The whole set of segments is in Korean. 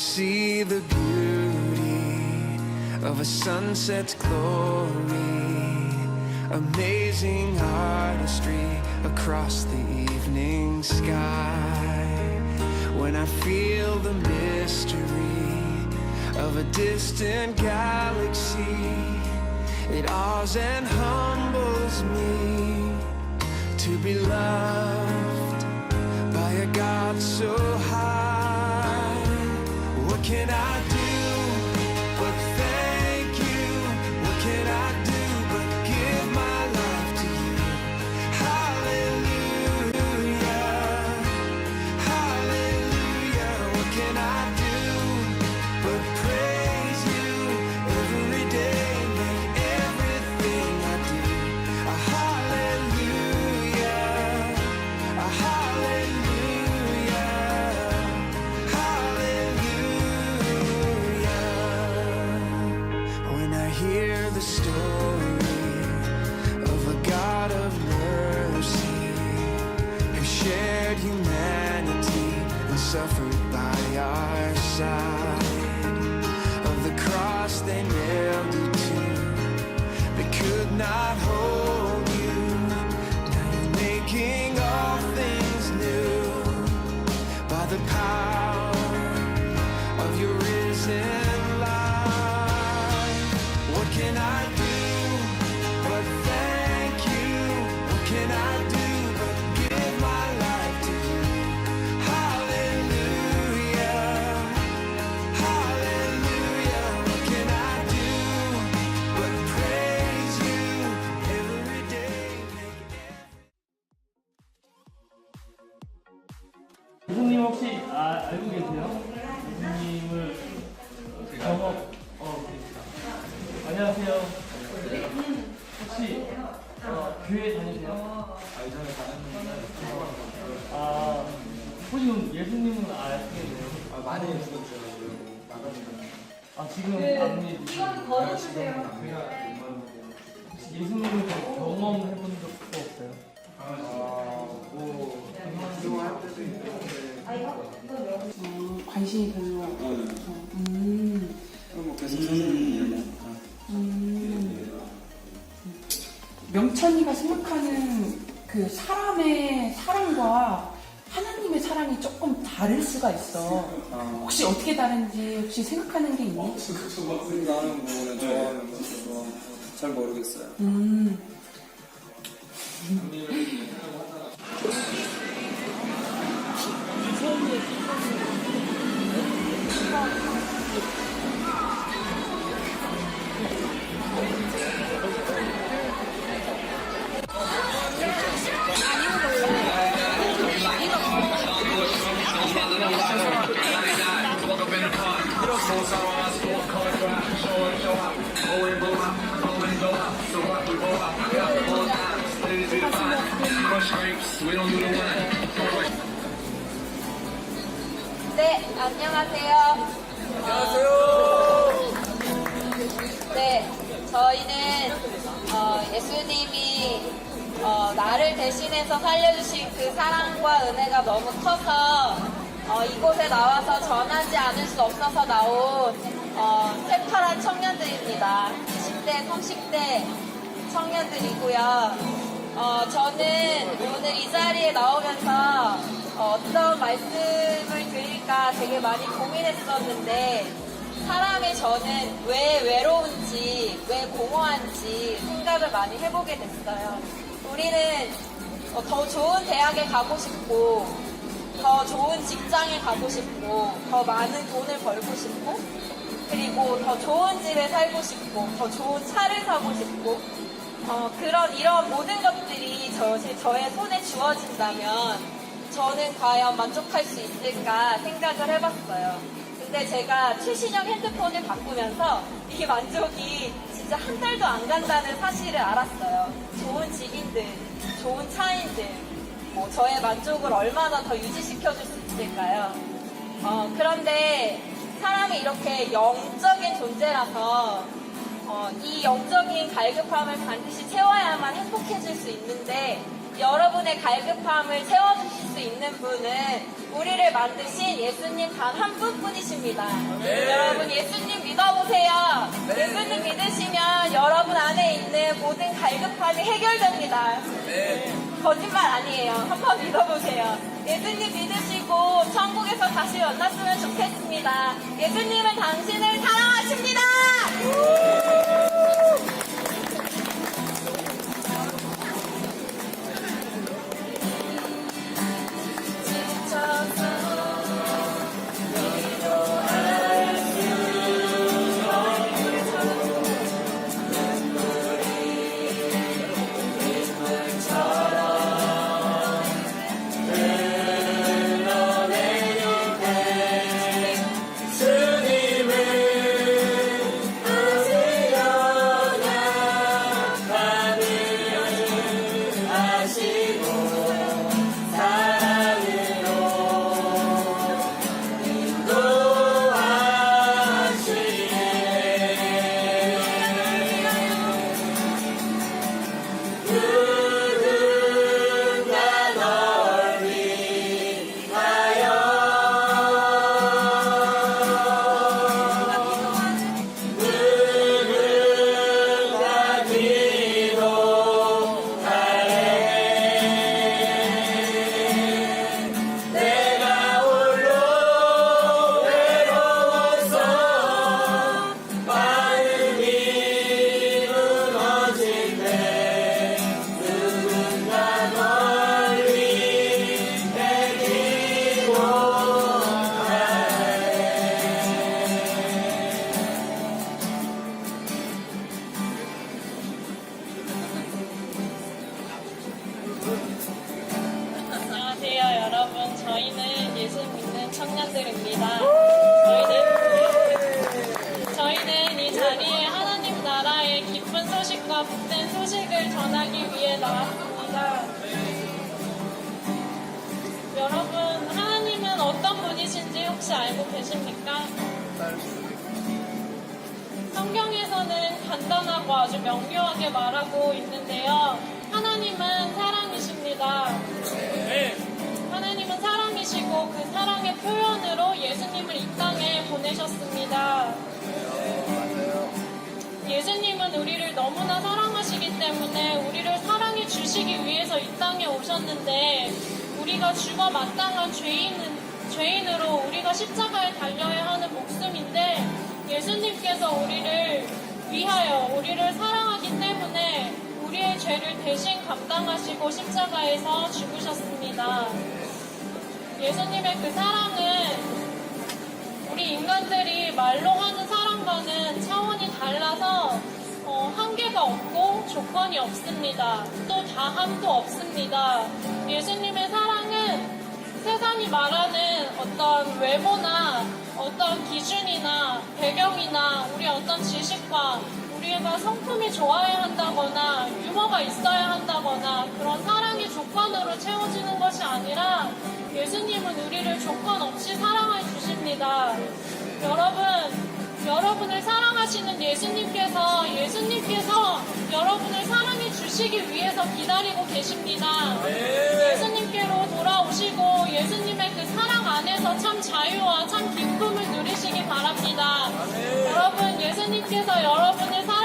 See the beauty of a sunset's glory, amazing artistry across the evening sky. When I feel the mystery of a distant galaxy, it awes and humbles me to be loved by a God so high. Can I not home. 지금 안 믿으세요? 이건 걸어주세요. 혹시 예수님을 좀 경험해본 적도 없어요? 아, 뭐, 때도 네. 어, 관심이 별로 없어. 음, 그럼 뭐 계속 선생님이에요. 음. 명천이가 생각하는 그 사람의 사랑과 하나님의 사랑이 조금 다를 수가 있어. 혹시 어떻게 다른지 혹시 생각하는 게 있니? 나는 뭐는 좋아하는 것도 좋아하고, 잘 모르겠어요. 음. 네, 안녕하세요. 안녕하세요. 네, 저희는 어, 예수님이 어, 나를 대신해서 살려주신 그 사랑과 은혜가 너무 커서 어, 이곳에 나와서 전하지 않을 수 없어서 나온 어, 새파란 청년들입니다. 20대, 30대 청년들이고요. 어, 저는 오늘 이 자리에 나오면서 어, 어떤 말씀을 드릴까 되게 많이 고민했었는데 사람이 저는 왜 외로운지, 왜 공허한지 생각을 많이 해보게 됐어요. 우리는 어, 더 좋은 대학에 가고 싶고, 더 좋은 직장에 가고 싶고, 더 많은 돈을 벌고 싶고, 그리고 더 좋은 집에 살고 싶고, 더 좋은 차를 사고 싶고, 어, 그런 이런 모든 것들이 저, 저의 손에 주어진다면 저는 과연 만족할 수 있을까 생각을 해봤어요. 근데 제가 최신형 핸드폰을 바꾸면서 이 만족이 진짜 한 달도 안 간다는 사실을 알았어요. 좋은 집인들, 좋은 차인들, 뭐 저의 만족을 얼마나 더 유지시켜줄 수 있을까요? 어, 그런데 사람이 이렇게 영적인 존재라서 어, 이 영적인 갈급함을 반드시 채워야만 행복해질 수 있는데 여러분의 갈급함을 채워주실 수 있는 분은 우리를 만드신 예수님 단 한 분뿐이십니다. 여러분 예수님 믿어보세요. 예수님 믿으시면 여러분 안에 있는 모든 갈급함이 해결됩니다. 거짓말 아니에요. 한번 믿어보세요. 예수님 믿으시고 천국에서 다시 만났으면 좋겠습니다. 예수님은 당신을 사랑 소식과 복된 소식을 전하기 위해 나왔습니다. 여러분, 하나님은 어떤 분이신지 혹시 알고 계십니까? 성경에서는 간단하고 아주 명료하게 말하고 있는데요. 하나님은 사랑이십니다. 하나님은 사랑이시고 그 사랑의 표현으로 예수님을 이 땅에 보내셨습니다. 예수님은 우리를 너무나 사랑하시기 때문에 우리를 사랑해 주시기 위해서 이 땅에 오셨는데 우리가 죽어 마땅한 죄인은, 죄인으로 우리가 십자가에 달려야 하는 목숨인데 예수님께서 우리를 위하여 우리를 사랑하기 때문에 우리의 죄를 대신 감당하시고 십자가에서 죽으셨습니다. 예수님의 그 사랑은 우리 인간들이 말로 하는 사랑과는 차원이 달라서 어, 한계가 없고 조건이 없습니다. 또 다함도 없습니다. 예수님의 사랑은 세상이 말하는 어떤 외모나 어떤 기준이나 배경이나 우리 어떤 지식과 우리가 성품이 좋아야 한다거나 유머가 있어야 한다거나 그런 사랑의 조건으로 채워지는 것이 아니라 예수님은 우리를 조건 없이 사랑해 주십니다. 여러분, 여러분을 사랑 하시는 예수님께서 예수님께서 여러분을 사랑해 주시기 위해서 기다리고 계십니다. 예수님께로 돌아오시고 예수님의 그 사랑 안에서 참 자유와 참 기쁨을 누리시기 바랍니다. 여러분, 예수님께서 여러분을 사랑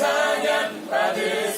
영광 그